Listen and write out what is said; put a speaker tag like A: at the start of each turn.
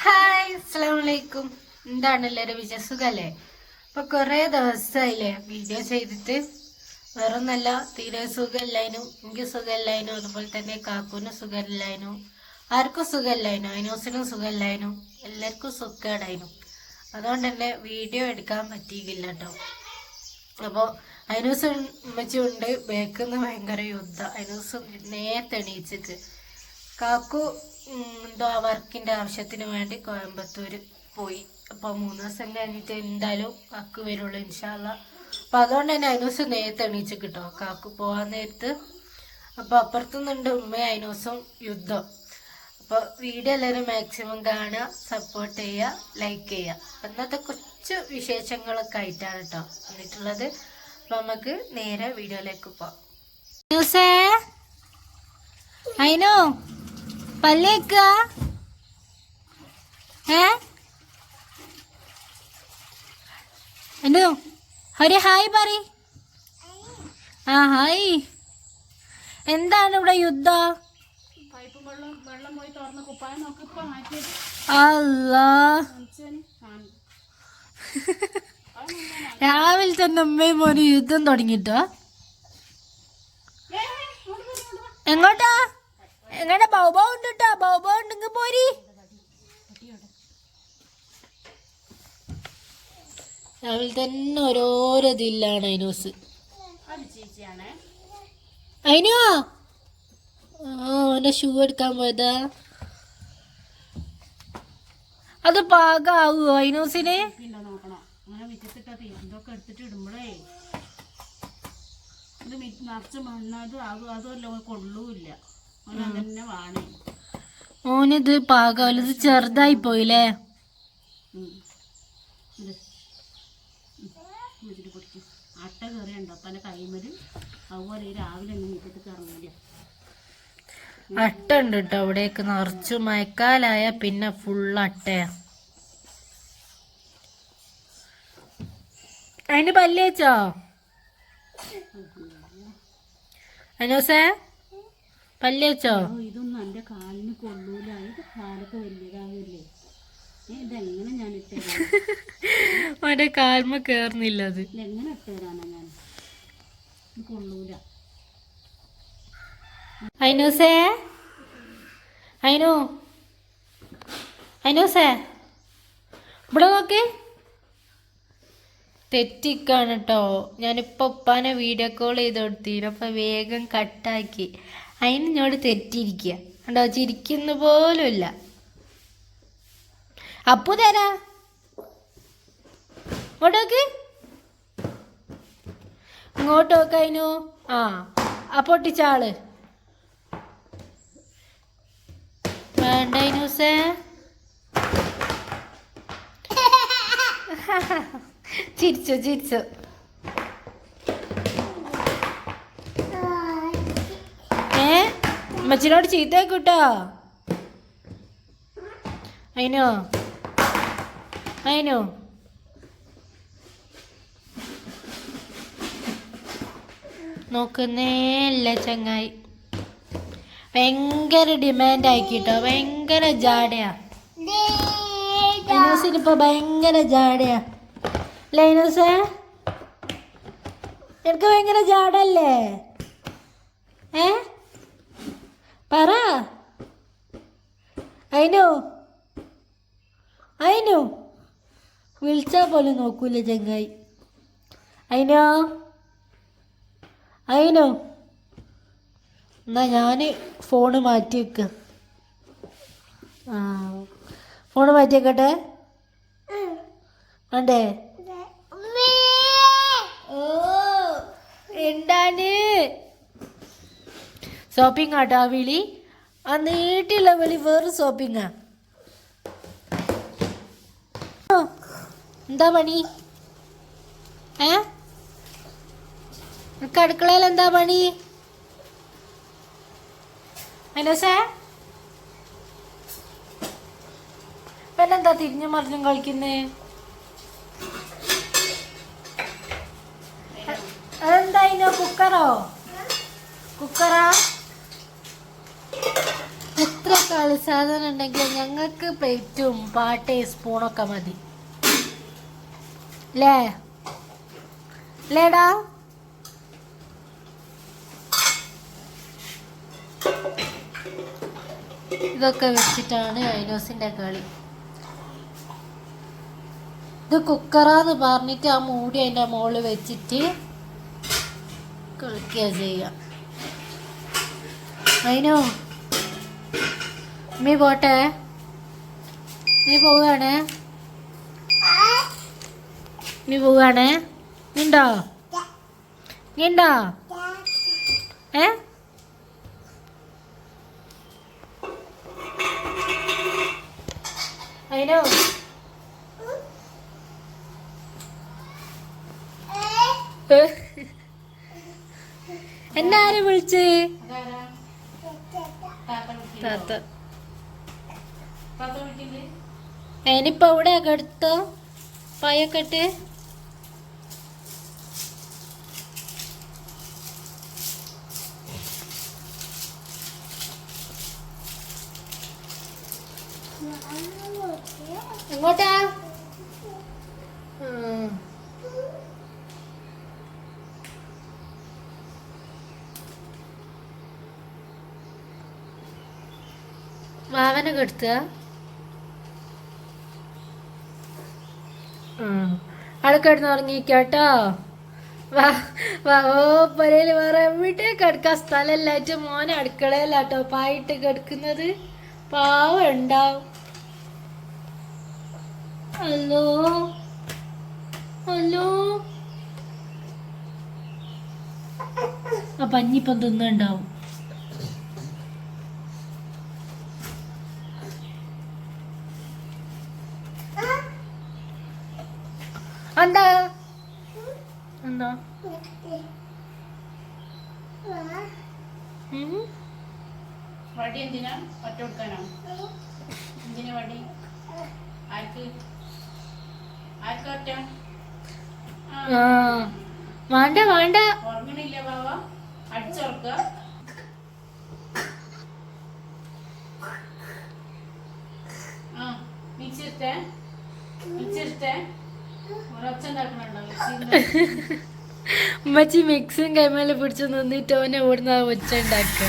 A: Hi അസ്സാം വലൈക്കും എന്താണ് എല്ലാവരും വിജയസുഖല്ലേ ഇപ്പൊ കുറെ ദിവസമായില്ലേ വീഡിയോ ചെയ്തിട്ട്. വേറെ നല്ല തീരെ സുഖമില്ലായിരുന്നു. എനിക്ക് സുഖമില്ലായിരുന്നു. അതുപോലെ തന്നെ കാക്കൂന് സുഖമില്ലായിരുന്നു. ആർക്കും സുഖമില്ലായിരുന്നു. അനൂസിനും സുഖമില്ലായിരുന്നു. എല്ലാവർക്കും സുഖമായിരുന്നു അതുകൊണ്ട് തന്നെ വീഡിയോ എടുക്കാൻ പറ്റിയില്ല കേട്ടോ. അപ്പോൾ അനൂസ് ഉമ്മച്ചുണ്ട് ബേക്കുന്ന ഭയങ്കര യുദ്ധം. അനൂസ് നേരത്തെ എണീച്ചിട്ട്. കാക്കു എന്തോ വർക്കിന്റെ ആവശ്യത്തിന് വേണ്ടി കോയമ്പത്തൂർ പോയി. അപ്പൊ മൂന്ന് ദിവസം കഴിഞ്ഞിട്ട് എന്തായാലും കാക്കു വരുള്ളൂ ഇൻഷാല്ല അപ്പൊ അതുകൊണ്ട് തന്നെ അതിനൂസം നേരത്തെ എണീച്ച് കിട്ടോ കാക്കു പോവാൻ നേരത്ത്. അപ്പൊ അപ്പുറത്തുനിന്നുണ്ട് ഉമ്മ അതിനോസും യുദ്ധം. അപ്പൊ വീഡിയോ എല്ലാവരും മാക്സിമം കാണുക സപ്പോർട്ട് ചെയ്യുക ലൈക്ക് ചെയ്യുക. അന്നത്തെ കുറച്ച് വിശേഷങ്ങളൊക്കെ ആയിട്ടാണ് കേട്ടോ വന്നിട്ടുള്ളത്. അപ്പൊ നമുക്ക് നേരെ വീഡിയോയിലേക്ക് പോവാം. ന്യൂസേ? അയിനോ പല്ലേക്ക. ഏ? എന്തോ? ഒരു ഹായ് പറ ആ ഹായ്. എന്താണ് ഇവിടെ യുദ്ധം? അല്ലാ. രാവിലെ തന്നെ അമ്മയും മോനും യുദ്ധം തുടങ്ങിട്ടോ. എങ്ങോട്ടാ? എങ്ങനെ ബൗബോ ഉണ്ട് കേട്ടോ ബൗബോ ഉണ്ടെങ്കിൽ പോരി. രാവിലെ തന്നെ ഓരോരോ ഇതില്ലാണ് അതിനോസ് അതിനോ ആ ഷൂ എടുക്കാൻ പോയതാ. അത് പാകാവോ
B: ഇടുമ്പോഴേ ഇത് നിറച്ച് മണ്ണത് അത് അതുമല്ല കൊള്ളൂല്ല.
A: ഓനിത് ഇത് ചെറുതായി പോയില്ലേ?
B: അട്ട കയറിയുണ്ടോ. കൈമൽ അതുപോലെ രാവിലെ ഇറങ്ങില്ല
A: അട്ട ഉണ്ട് കേട്ടോ അവിടേക്ക് നിറച്ചു മഴക്കാലായ പിന്നെ ഫുൾ അട്ടയാ. അതിന് പല്ലേച്ചോ അനൂസേ? പല്ലേച്ചോ
B: ഓ ഇതൊന്നും എന്റെ കാലിന് കൊള്ളൂല. ഇത് കാലൊക്കെ വലിയതാവില്ലേ. ഏ, ഇതെങ്ങനെ ഞാൻ ഇട്ടുതരാം
A: അവന്റെ കാൽമ കേറുന്നില്ല അത്
B: ഇതെങ്ങനെ ഇട്ടുതരാനാ ഞാൻ? ഇത് കൊള്ളൂല.
A: അയിനൂസേ? അയിനു? അയിനൂസേ? ഇവിടെ നോക്ക്. തെറ്റിക്കാണ് കേട്ടോ ഞാനിപ്പോൾ ഉപ്പാനെ വീഡിയോ കോൾ ചെയ്ത് കൊടുത്തിരുന്നു അപ്പം വേഗം കട്ടാക്കി അതിന് ഇങ്ങോട്ട് തെറ്റിയിരിക്കുക. കണ്ടോ? ചിരിക്കുന്ന പോലുമില്ല അപ്പു തരാ. ഇങ്ങോട്ടോക്ക്. ഇങ്ങോട്ട് നോക്ക് അതിനു ആ അപ്പൊട്ടിച്ചാൾ പൊട്ടിച്ചാൾ വേണ്ട ചിരിച്ചു ചിരിച്ചു ഏ അമ്മച്ചിനോട് ചീത്തേക്കൂട്ടോ കേട്ടോ അയിനോ? അയിനോ? നോക്കുന്നേ ഇല്ല ചങ്ങായി. ഭയങ്കര ഡിമാൻഡ് ആക്കിട്ടോ ഭയങ്കര ജാടയാ. ലൈനോസിന് ഇപ്പൊ ഭയങ്കര ജാടയാ. ലൈനോസ്? എനിക്ക് ഭയങ്കര ജാടല്ലേ? ഏ? പറ. അയിനു. അയിനു. വിളിച്ചാൽ പോലും നോക്കൂല ചങ്ങായി. അയിനോ. അയിനോ. എന്നാ ഞാൻ ഫോണ് മാറ്റി വെക്ക. ആ. ഫോണ് മാറ്റി വെക്കട്ടെ? വേണ്ടേ ഓ എന്താണ് ഷോപ്പിംഗ് ആട്ടോ ആ വിളി. ആ നീട്ടിയുള്ള വിളി വേറെ ഷോപ്പിംഗ് എന്താ പണി? ഏ? നിനക്ക് അടുക്കളയിൽ എന്താ പണി? അനോസേ പിന്നെന്താ തിരിഞ്ഞു മറിഞ്ഞും കളിക്കുന്നേ? അതെന്താ കുക്കറോ? കുക്കറാ? എത്ര കളി സാധനം ഉണ്ടെങ്കിൽ ഞങ്ങൾക്ക് പ്ലേറ്റും പാട്ടേ സ്പൂണൊക്കെ മതി. ലേ ലേടാ ഇതൊക്കെ വെച്ചിട്ടാണ് ഐനോസിന്റെ കളി. ഇത് കുക്കറാന്ന് പറഞ്ഞിട്ട് ആ മൂടി അതിന്റെ മുകളിൽ വെച്ചിട്ട് കളിക്കുക ചെയ്യാം. അതിനോ നീ പോട്ടെ. നീ പോവുകയാണ്. നീ പോവുകയാണ്. നീണ്ടോ? നീണ്ടോ? ഏ? അതിനോ എന്നാരും വിളിച്ച്? താത്ത ഞാനിപ്പോ ഇവിടെ എടുത്തോ പായൊക്കെ എങ്ങോട്ടാ? വാവനെ കെടുത്തുക ആൾ കിടന്ന് വാ വാ ഓ പരയിൽ വേറെ എവിടെ കിടക്കാൻ സ്ഥലമല്ലായിട്ട് മോനെ അടുക്കളയിലാട്ടോ പായിട്ട് കിടക്കുന്നത്. പാവം ഉണ്ടാവും. ഹലോ ഹലോ ആ പഞ്ഞിപ്പം തിന്നുണ്ടാവും എന്താ? എന്താ.
B: വടി എന്തിനാ? ഒറ്റ കൊടുക്കാനാണ് എന്തിനാ വടി? ആർക്ക്? ആർക്ക് ഒറ്റ?
A: വേണ്ട വേണ്ട.
B: ഉറങ്ങണില്ല ബാവ. അടിച്ചുറക്കുക ആ മിക്സി എടുത്തേ. മിക്സി എടുത്തേ ഒരൊച്ച ഉണ്ടാക്കണുണ്ടോ
A: ഉമ്മച്ചി മിക്സും കൈമേലെ പിടിച്ച് നിന്നിട്ട് ഓനെ ഒച്ച വെച്ചുണ്ടാക്കുക